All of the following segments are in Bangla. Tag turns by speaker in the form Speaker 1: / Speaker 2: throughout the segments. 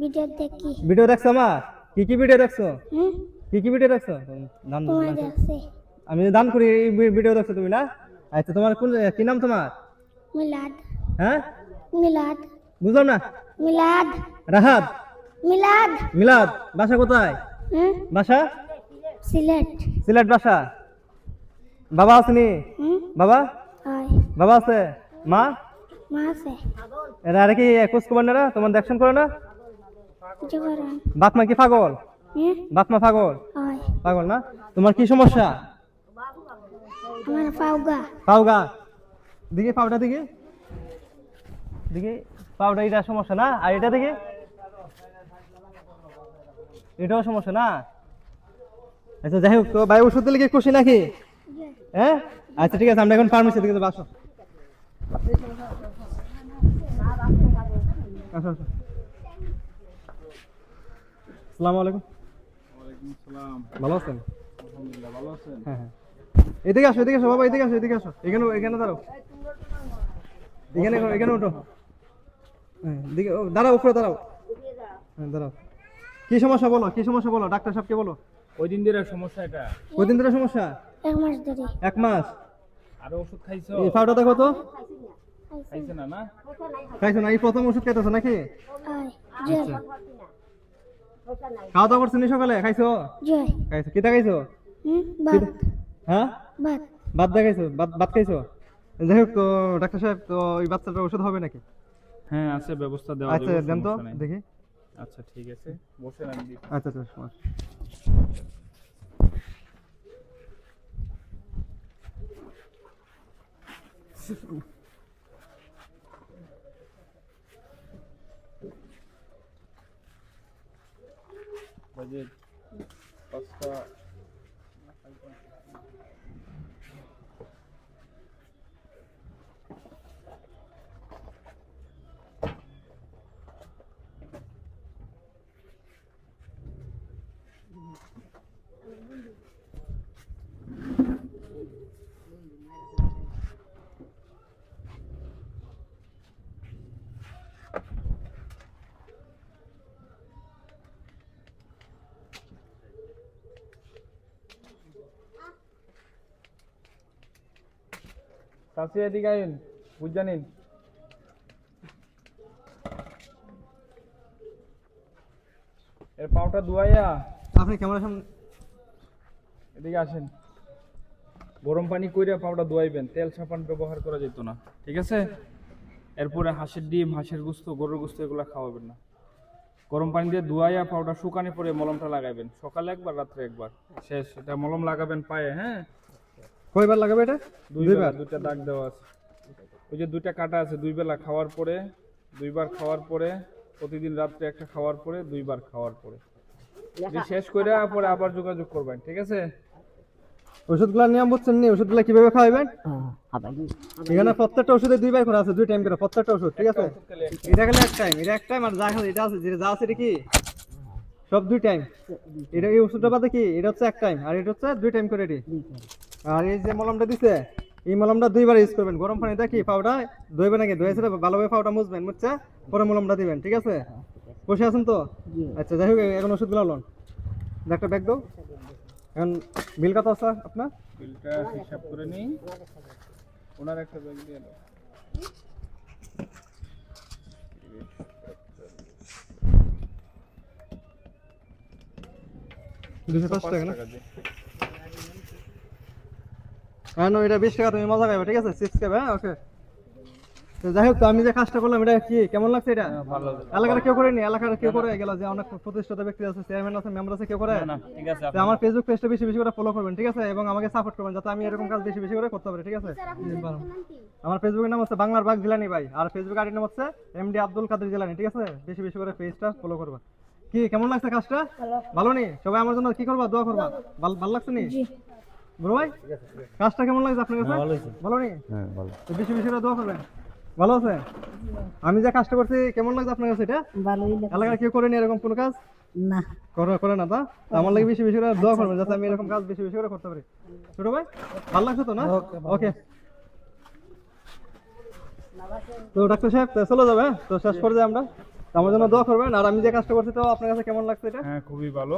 Speaker 1: ভিডিও দেখি।
Speaker 2: ভিডিও দেখছ মা? কি কি ভিডিও দেখছ? কি কি ভিডিও দেখছ? দান আমি দান করি এই ভিডিও দেখছ তুমি না? আচ্ছা তোমার কোন কি নাম তোমার?
Speaker 1: মিলাদ।
Speaker 2: হ্যাঁ?
Speaker 1: মিলাদ।
Speaker 2: বুঝলাম না।
Speaker 1: মিলাদ।
Speaker 2: রাহাত
Speaker 1: মিলাদ।
Speaker 2: মিলাদ বাসা কোথায়? বাসা?
Speaker 1: সিলেট।
Speaker 2: সিলেট বাসা। বাবা আসেনি বাবা? বাবা আছে। মা?
Speaker 1: মা আছে।
Speaker 2: এরা আর কি খবর না? তোমার দেখশন করে না? বাপ মা কি পাগল?
Speaker 1: হুম
Speaker 2: বাপ মা পাগল পাগল না? তোমার কি সমস্যা?
Speaker 1: আমার পাউগা
Speaker 2: দিকে পাউডা দিকে। দিকে পাউডা এটা সমস্যা না? আর এটা দিকে? এটাও সমস্যা না? আচ্ছা যাই হোক তো ভাই ওষুধ দিলে কি খুশি নাকি? হ্যাঁ? আচ্ছা ঠিক আছে আমরা এখন ফার্মেসি দিকে যাব আসো। আসো আসো। আসসালামু আলাইকুম। ভালো আছেন? হ্যাঁ হ্যাঁ। এদিকে আসো এদিকে আসো বাবা এদিকে আসো এদিকে আসো। এখানে এখানে দাঁড়াও। এখানে এখানে ওঠো হ্যাঁ এদিকে দাঁড়াও উপরে দাঁড়াও। হ্যাঁ দাঁড়াও। কি সমস্যা বলো কি সমস্যা বলো? ডাক্তার সাহেবকে বলো।
Speaker 3: ওই দিন দিনের সমস্যা এটা।
Speaker 2: কদিন ধরে সমস্যা?
Speaker 1: এক মাস ধরে।
Speaker 2: এক মাস?
Speaker 3: আরও ওষুধ খাইছো?
Speaker 2: এই পাউডার দেখো তো।
Speaker 3: খাইছে না। না
Speaker 2: খাইছো না? এই প্রথম ওষুধ খাইতেছো নাকি?
Speaker 1: হয়
Speaker 2: খাওয়া দাওয়া করছ সকালে? খাইছো?
Speaker 1: জয়।
Speaker 2: খাইছো। কিটা খাইছো?
Speaker 1: হুম বাদ
Speaker 2: হ্যাঁ?
Speaker 1: বাদ
Speaker 2: ভাত দা খাইছো? ভাত ভাত খাইছো? যাই হোক তো ডাক্তার সাহেব তো এই বাচ্চাটার ওষুধ হবে নাকি?
Speaker 3: হ্যাঁ আছে ব্যবস্থা দেওয়া
Speaker 2: আচ্ছা দেন তো দেখি।
Speaker 3: আচ্ছা ঠিক আছে। বসে আমি।
Speaker 2: আচ্ছা আচ্ছা সমস্যা।
Speaker 3: Господи, поста. চাষি এদিকে আইন বুঝা নিন এর পাউটা দুয়াইয়া।
Speaker 2: আপনি
Speaker 3: এদিকে আসেন। গরম পানি কইরা পাউডার ধোয়াইবেন তেল সাবান ব্যবহার করা যেত না ঠিক আছে? এরপরে হাঁসের ডিম হাঁসের গুস্ত গরুর গুস্ত এগুলো খাওয়াবেন না। গরম পানি দিয়ে ধোয়াইয়া পাউডার শুকানি পরে মলমটা লাগাবেন সকালে একবার রাত্রে একবার। শেষ এটা মলম লাগাবেন পায়ে হ্যাঁ?
Speaker 2: কয়বার লাগাবে এটা?
Speaker 3: দুইবার দুইটা দাগ দেওয়া আছে। ওই যে দুইটা কাটা আছে দুই বেলা খাওয়ার পরে দুইবার খাওয়ার পরে প্রতিদিন রাত্রে একটা খাওয়ার পরে দুইবার খাওয়ার পরে। যে শেষ করে পরে আবার যোগাযোগ করবেন ঠিক আছে?
Speaker 2: ওষুধগুলো নিয়ম বুঝছেন নি ওষুধগুলো কীভাবে খাওয়াবেন এখানে প্রত্যেকটা ওষুধে দুইবার করে আছে দুই টাইম করে প্রত্যেকটা ওষুধ ঠিক আছে? এটা গেলে এক টাইম এটা এক টাইম আর যা খালি এটা আছে যেটা যা আছে এটা কি? সব দুই টাইম এটা এই ওষুধটা বাদে কি? এটা হচ্ছে এক টাইম আর এটা হচ্ছে দুই টাইম করে এটি। আর এই যে মলমটা দিছে এই মলমটা দুইবার ইউজ করবেন। গরম পানিতে কি পাউডার ধুইবে নাকি? ধুয়ে সেটা ভালোভাবে পাউডার মুছবেন মুছছে পরে মলমটা দিবেন ঠিক আছে? বসে আছেন তো? আচ্ছা যাই হোক এখন ওষুধগুলো লন। একটা ব্যাগ দাও। এখন বিল কত আছে আপনার?
Speaker 3: বিলটা হিসাব করে নিই। ওনার একটা ব্যাগ দিয়ে দাও।
Speaker 2: দুশো পাঁচ টাকা না?
Speaker 3: দিয়ে।
Speaker 2: হ্যাঁ এটা বিশ টাকা তুমি মজা পাবে ঠিক আছে? চিপস খাবে হ্যাঁ ওকে তো যাই হোক তো আমি যে কাজটা করলাম এটা কি কেমন লাগছে এটা?
Speaker 3: ভালো
Speaker 2: এলাকার কেউ করেনি? এলাকার কেউ করে? গেল যে অনেক প্রতিষ্ঠাতা ব্যক্তি আছে চেয়ারম্যান আছে মেম্বার আছে কেউ করে?
Speaker 3: না ঠিক আছে
Speaker 2: আমার ফেসবুক পেজটা বেশি বেশি করে ফলো করবেন ঠিক আছে? এবং আমাকে সাপোর্ট করবেন যাতে আমি এরকম কাজ বেশি বেশি করে করতে পারি ঠিক আছে? আমার ফেসবুকের নাম হচ্ছে বাংলার বাগ জিলানি ভাই আর ফেসবুক আইডির নাম হচ্ছে এমডি আব্দুল কাদের জিলানি ঠিক আছে? বেশি বেশি করে পেজটা ফলো করবা। কি কেমন লাগছে কাজটা? ভালো নি? সবাই আমার জন্য কি করবা? দোয়া করবা? ভালো লাগছে। নি? বড় ভাই? কাজটা কেমন লাগছে আপনার কাছে? ভালো নি? তো বেশি বেশি করে দোয়া করবেন। ভালো আছে? আমি যে কাজটা করছি কেমন লাগছে আপনার কাছে এটা?
Speaker 1: ভালোই
Speaker 2: এলাকার কেউ করেনি এরকম কোনো কাজ?
Speaker 1: না।
Speaker 2: করে করে না তা? আমার লাগে বেশি বেশি করে দোয়া করবেন যাতে আমি এরকম কাজ বেশি বেশি করে করতে পারি। ছোট ভাই ভালো লাগছে তো না? ওকে তো ডাক্তার সাহেব তো চলে যাবে হ্যাঁ? তো শেষ করে যাই আমরা আমার জন্য দোয়া করবেন আর আমি যে কাজটা করছি তো আপনার কাছে কেমন লাগছে এটা?
Speaker 3: হ্যাঁ খুবই ভালো।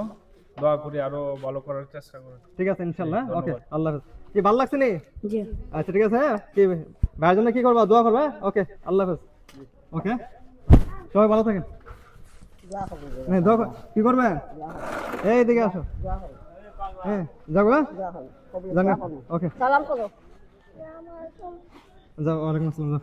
Speaker 3: দোয়া করি আরও ভালো করার চেষ্টা করুন
Speaker 2: ঠিক আছে ইনশাল্লাহ। ওকে আল্লাহ হাফেজ। কি ভালো লাগছে নি?
Speaker 1: জি।
Speaker 2: আচ্ছা ঠিক আছে হ্যাঁ? কি ভাইয়ের জন্য কি করবা? দোয়া করবে? ওকে আল্লাহ হাফেজ। ওকে সবাই ভালো থাকেন। হ্যাঁ দোয়া কর- কি করবে? এই দিকে আসো। হ্যাঁ যাব হ্যাঁ? ওকে।
Speaker 1: সালাম করো।
Speaker 2: যাও ওয়ালাইকুম আসসালাম যাও।